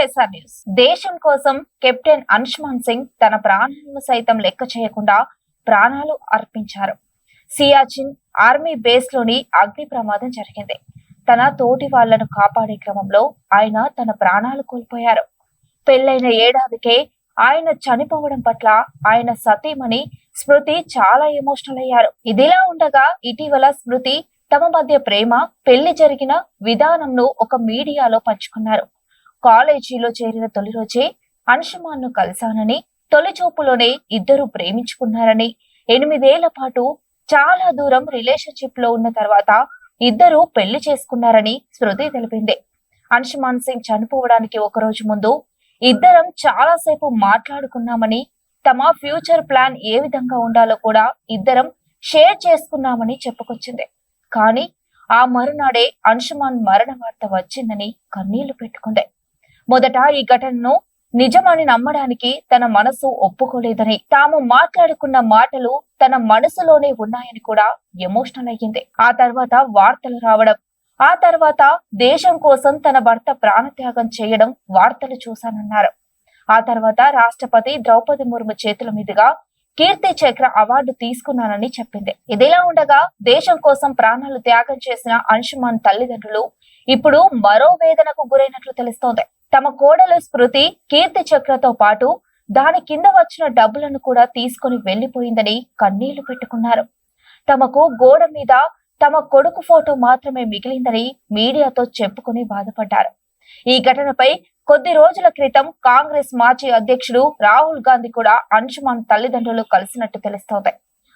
News. దేశం కోసం captain Anshuman Singh తన ప్రాణాలను సైతం లెక్క చేయకుండా ప్రాణాలు అర్పించారు. సియాచిన్ ఆర్మీ బేస్లోని అగ్ని ప్రమాదం జరిగింది. తన తోటి వాళ్ళను కాపాడే క్రమంలో ఆయన తన ప్రాణాలు కోల్పోయారు. పెళ్ళైన ఏడాదికే ఆయన చనిపోవడం పట్ల ఆయన సతీమణి స్మృతి చాలా ఎమోషనల్ అయ్యారు. ఇదిలా ఉండగా ఇటీవల స్మృతి తమ మధ్య ప్రేమ పెళ్ళి జరిగిన విధానంను ఒక మీడియాలో పంచుకున్నారు. కాలేజీలో చేరిన తొలి రోజే అంశుమాన్ను కలిశానని తొలి చూపులోనే ఇద్దరు ప్రేమించుకున్నారని. ఎనిమిదేళ్ళ పాటు చాలా దూరం రిలేషన్షిప్లో ఉన్న తర్వాత ఇద్దరు పెళ్ళి చేసుకున్నారని శృతి తెలిపింది. అంశుమాన్ సింగ్ చనిపోవడానికి ఒక రోజు ముందు ఇద్దరం చాలాసేపు మాట్లాడుకున్నామని తమ ఫ్యూచర్ ప్లాన్ ఏ విధంగా ఉండాలో కూడా ఇద్దరం షేర్ చేసుకున్నామని చెప్పుకొచ్చింది. కానీ ఆ మరునాడే అంశుమాన్ మరణ వార్త వచ్చిందని కన్నీళ్ళు పెట్టుకుంది. మొదట ఈ ఘటనను నిజమని నమ్మడానికి తన మనసు ఒప్పుకోలేదని తాము మాట్లాడుకున్న మాటలు తన మనసులోనే ఉన్నాయని కూడా ఎమోషనల్ అయ్యింది. ఆ తర్వాత వార్తలు రావడం ఆ తర్వాత దేశం కోసం తన భర్త ప్రాణత్యాగం చేయడం వార్తలు చూశానన్నారు. ఆ తర్వాత రాష్ట్రపతి ద్రౌపది ముర్ము చేతుల మీదుగా కీర్తి చక్ర అవార్డు తీసుకున్నానని చెప్పింది. ఇదిలా ఉండగా దేశం కోసం ప్రాణాలు త్యాగం చేసిన అంశుమాన్ తల్లిదండ్రులు ఇప్పుడు మరో వేదనకు గురైనట్లు తెలుస్తోంది. తమ కోడలు స్మృతి కీర్తి చక్రతో పాటు దాని కింద వచ్చిన డబ్బులను కూడా తీసుకుని వెళ్ళిపోయిందని కన్నీళ్ళు పెట్టుకున్నారు. తమకు గోడ మీద తమ కొడుకు ఫోటో మాత్రమే మిగిలిందని మీడియాతో చెప్పుకుని బాధపడ్డారు. ఈ ఘటనపై కొద్ది రోజుల క్రితం కాంగ్రెస్ మాజీ అధ్యక్షుడు రాహుల్ గాంధీ కూడా అంశుమాన్ తల్లిదండ్రులు కలిసినట్టు తెలుస్తోంది.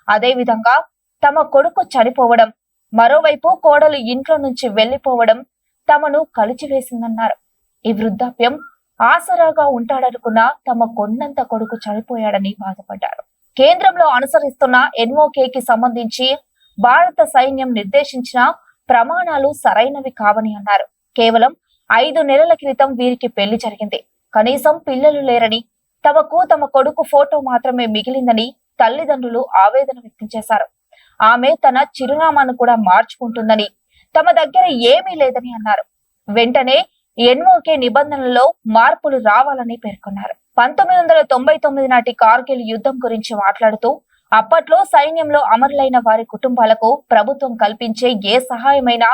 అదే విధంగా తమ కొడుకు చనిపోవడం మరోవైపు కోడలు ఇంట్లో నుంచి వెళ్ళిపోవడం తమను కలిచివేసిందన్నారు. ఈ వృద్ధాప్యం ఆసరాగా ఉంటాడనుకున్న తమ కొండంత కొడుకు చనిపోయాడని బాధపడ్డారు. కేంద్రంలో అనుసరిస్తున్న ఎన్ఓకేకి సంబంధించి భారత సైన్యం నిర్దేశించిన ప్రమాణాలు సరైనవి కావని అన్నారు. కేవలం ఐదు నెలల క్రితం వీరికి పెళ్ళి జరిగింది. కనీసం పిల్లలు లేరని తమకు తమ కొడుకు ఫోటో మాత్రమే మిగిలిందని తల్లిదండ్రులు ఆవేదన వ్యక్తం చేశారు. ఆమె తన చిరునామాను కూడా మార్చుకుంటుందని తమ దగ్గర ఏమీ లేదని అన్నారు. వెంటనే ఎన్ఓకే నిబంధనల్లో మార్పులు రావాలని పేర్కొన్నారు. పంతొమ్మిది వందల తొంభై తొమ్మిది నాటి కార్గిల్ యుద్ధం గురించి మాట్లాడుతూ అప్పట్లో సైన్యంలో అమరులైన వారి కుటుంబాలకు ప్రభుత్వం కల్పించే ఏ సహాయమైనా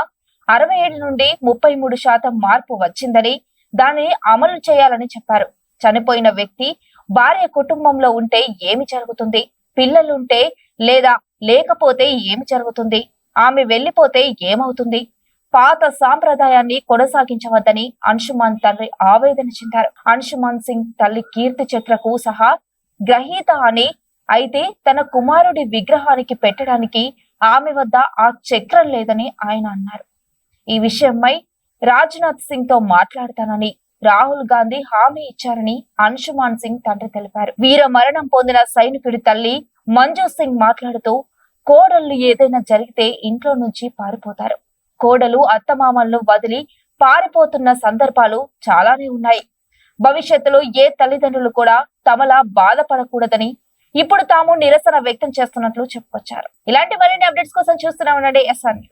అరవై ఏడు నుండి ముప్పై మూడు శాతం మార్పు వచ్చిందని దానిని అమలు చేయాలని చెప్పారు. చనిపోయిన వ్యక్తి భార్య కుటుంబంలో ఉంటే ఏమి జరుగుతుంది? పిల్లలుంటే లేదా లేకపోతే ఏమి జరుగుతుంది? ఆమె వెళ్ళిపోతే ఏమవుతుంది? పాత సాంప్రదాయాన్ని కొనసాగించవద్దని అంశుమాన్ తండ్రి ఆవేదన చెందారు. అంశుమాన్ సింగ్ తల్లి కీర్తి చక్రకు సహా గ్రహీత అని అయితే తన కుమారుడి విగ్రహానికి పెట్టడానికి ఆమె వద్ద ఆ చక్రం లేదని ఆయన అన్నారు. ఈ విషయమై రాజ్నాథ్ సింగ్తో మాట్లాడతానని రాహుల్ గాంధీ హామీ ఇచ్చారని అంశుమాన్ సింగ్ తండ్రి తెలిపారు. వీర మరణం పొందిన సైనికుడి తల్లి మంజు సింగ్ మాట్లాడుతూ కోడళ్ళు ఏదైనా జరిగితే ఇంట్లో నుంచి పారిపోతారు. కోడలు అత్తమామలను వదిలి పారిపోతున్న సందర్భాలు చాలానే ఉన్నాయి. భవిష్యత్తులో ఏ తల్లిదండ్రులు కూడా తమలా బాధపడకూడదని ఇప్పుడు తాము నిరసన వ్యక్తం చేస్తున్నట్లు చెప్పుకొచ్చారు. ఇలాంటి మరిన్ని అప్డేట్స్ కోసం చూస్తూనే ఎస్ఆర్ న్యూస్